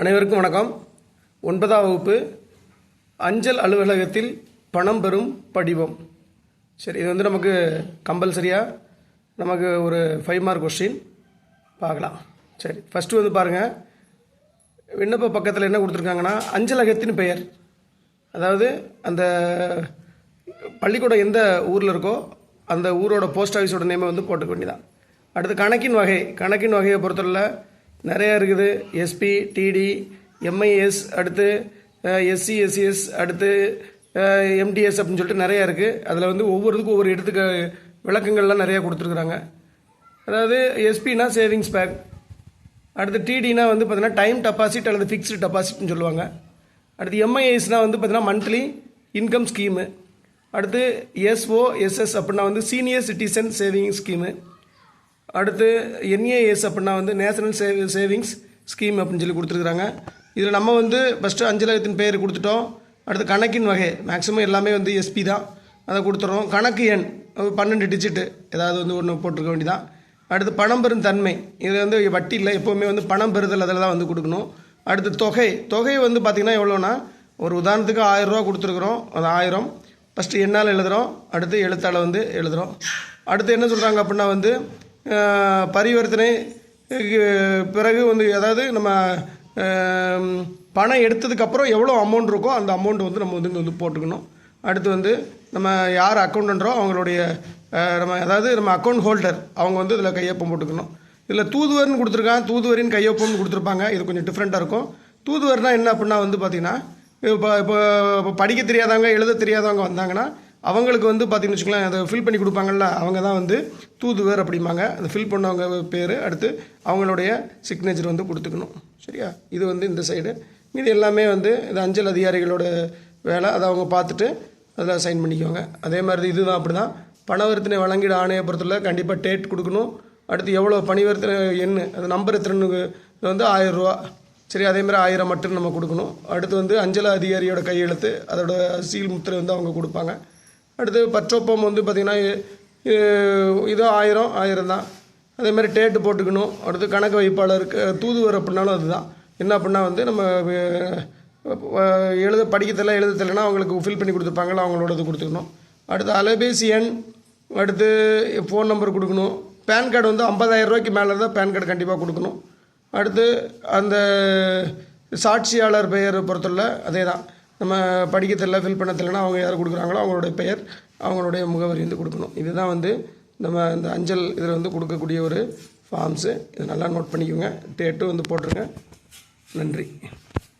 அனைவருக்கும் வணக்கம். ஒன்பதாம் வகுப்பு அஞ்சல் அலுவலகத்தில் பணம் பெறும் படிவம். சரி இது வந்து நமக்கு கம்பல்சரியாக நமக்கு ஒரு ஃபைவ் மார்க் கொஸ்டின் பார்க்கலாம். சரி ஃபஸ்ட்டு வந்து பாருங்கள் விண்ணப்ப பக்கத்தில் என்ன கொடுத்துருக்காங்கன்னா அஞ்சலகத்தின் பெயர். அதாவது அந்த பள்ளிக்கூடம் எந்த ஊரில் இருக்கோ அந்த ஊரோட போஸ்ட் ஆஃபீஸோட நேமை வந்து போட்டுக்க வேண்டியதான் அடுத்து கணக்கின் வகை. கணக்கின் வகையை பொறுத்தவரை நிறையா இருக்குது. எஸ்பி டிடி எம்ஐஎஸ் அடுத்து எஸ்சி எஸ்சிஎஸ் அடுத்து எம்டிஎஸ் அப்படின்னு சொல்லிட்டு நிறையா இருக்குது அதில் வந்து ஒவ்வொருத்துக்கும் ஒவ்வொரு இடத்துக்கு விளக்கங்கள்லாம் நிறையா கொடுத்துருக்குறாங்க. அதாவது எஸ்பினா சேவிங்ஸ் பேக் அடுத்து டிடினா வந்து பார்த்தீங்கன்னா டைம் டெபாசிட் அல்லது ஃபிக்ஸ்டு டெபாசிட்னு சொல்லுவாங்க. அடுத்து எம்ஐஎஸ்னால் வந்து பார்த்தீங்கன்னா மந்த்லி இன்கம் ஸ்கீமு அடுத்து எஸ்ஓஎஸ்எஸ் அப்படின்னா வந்து சீனியர் சிட்டிசன் சேவிங் ஸ்கீமு அடுத்து என்ஏஎஸ் அப்படின்னா வந்து நேஷனல் சேவ் சேவிங்ஸ் ஸ்கீம் அப்படின்னு சொல்லி கொடுத்துருக்குறாங்க. இதில் நம்ம வந்து ஃபஸ்ட்டு அஞ்சலகத்தின் பெயர் கொடுத்துட்டோம். அடுத்து கணக்கின் வகை மேக்ஸிமம் எல்லாமே வந்து எஸ்பி தான். அதை கொடுத்துட்றோம் கணக்கு எண் பன்னெண்டு டிஜிட்டு ஏதாவது வந்து ஒன்று போட்டிருக்க வேண்டியதான் அடுத்து பணம் பெறும் தன்மை இதில் வந்து வட்டி இல்லை எப்போவுமே வந்து பணம் பெறுதல் அதில் தான் வந்து கொடுக்கணும். அடுத்து தொகை தொகை வந்து பார்த்திங்கன்னா எவ்வளோனா ஒரு உதாரணத்துக்கு ஆயிரரூவா கொடுத்துருக்குறோம். அது ஆயிரம். ஃபஸ்ட்டு என்னால் எழுதுகிறோம் அடுத்து எழுத்தால் வந்து எழுதுகிறோம் அடுத்து என்ன சொல்கிறாங்க அப்படின்னா வந்து பரிவர்த்தனை பிறகு வந்து அதாவது நம்ம பணம் எடுத்ததுக்கப்புறம் எவ்வளோ அமௌண்ட் இருக்கோ அந்த அமௌண்ட் வந்து நம்ம வந்து இங்கே வந்து போட்டுக்கணும். அடுத்து வந்து நம்ம யார் அக்கௌண்ட்டுன்றோ அவங்களுடைய நம்ம அதாவது நம்ம அக்கௌண்ட் ஹோல்டர் அவங்க வந்து இதில் கையொப்பம் போட்டுக்கணும். இதில் தூதுவர்னு கொடுத்துருக்கான் தூதுவரின் கையொப்பம்னு கொடுத்துருப்பாங்க இது கொஞ்சம் டிஃப்ரெண்ட்டாக இருக்கும். தூதுவர்னால் என்ன அப்படின்னா வந்து பார்த்திங்கன்னா இப்போ இப்போ இப்போ படிக்க தெரியாதவங்க எழுத தெரியாதவங்க வந்தாங்கன்னா அவங்களுக்கு வந்து பார்த்திங்கன்னு வச்சுக்கலாம் அதை ஃபில் பண்ணி கொடுப்பாங்கல்ல அவங்க தான் வந்து தூதுவர் அப்படிம்பாங்க. அந்த ஃபில் பண்ணவங்க பேர் அடுத்து அவங்களுடைய சிக்னேச்சர் வந்து கொடுத்துக்கணும். சரியா? இது வந்து இந்த சைடு மீதி எல்லாமே வந்து இந்த அஞ்சல் அதிகாரிகளோட வேலை. அதை அவங்க பார்த்துட்டு அதில் சைன் பண்ணிக்குவாங்க. அதே மாதிரி இதுதான் அப்படி தான் பணவர்த்தனை வழங்கிட ஆணையப்புறத்தில் கண்டிப்பாக டேட் கொடுக்கணும். அடுத்து எவ்வளோ பணிவர்த்தனை எண் அது நம்பர் எத்தனை வந்து ஆயிரம் ரூபா. சரி அதே மாதிரி ஆயிரம் மட்டும் நம்ம கொடுக்கணும். அடுத்து வந்து அஞ்சல் அதிகாரியோட கையெழுத்து அதோட சீல் முத்திரை வந்து அவங்க கொடுப்பாங்க. அடுத்து பச்சோப்பம் வந்து பார்த்திங்கன்னா இது ஆயிரம் ஆயிரம் தான். அதேமாதிரி டேட்டு போட்டுக்கணும். அடுத்து கணக்கு வைப்பாளருக்கு தூதுவர் அப்படின்னாலும் அதுதான். என்ன அப்படின்னா வந்து நம்ம எழுத படிக்க தெரியல எழுத தெரியலனா அவங்களுக்கு ஃபில் பண்ணி கொடுத்துருப்பாங்களா அவங்களோடது கொடுத்துக்கணும். அடுத்து அலைபேசி எண் அடுத்து ஃபோன் நம்பர் கொடுக்கணும். பேன் கார்டு வந்து 50000 ரூபாய்க்கு மேலே இருந்தால் பேன் கார்டு கண்டிப்பாக கொடுக்கணும். அடுத்து அந்த சாட்சியாளர் பெயரை பொறுத்தவரை அதே தான் நம்ம படிக்க தெரில ஃபில் பண்ண தெரியலனா அவங்க யார் கொடுக்குறாங்களோ அவங்களுடைய பெயர் அவங்களுடைய முகவரி வந்து கொடுக்கணும். இதுதான் வந்து நம்ம இந்த அஞ்சல் இதில் வந்து கொடுக்கக்கூடிய ஒரு ஃபார்ம்ஸு இதை நல்லா நோட் பண்ணிக்கோங்க. டேட்டும் வந்து போட்டுருங்க. நன்றி.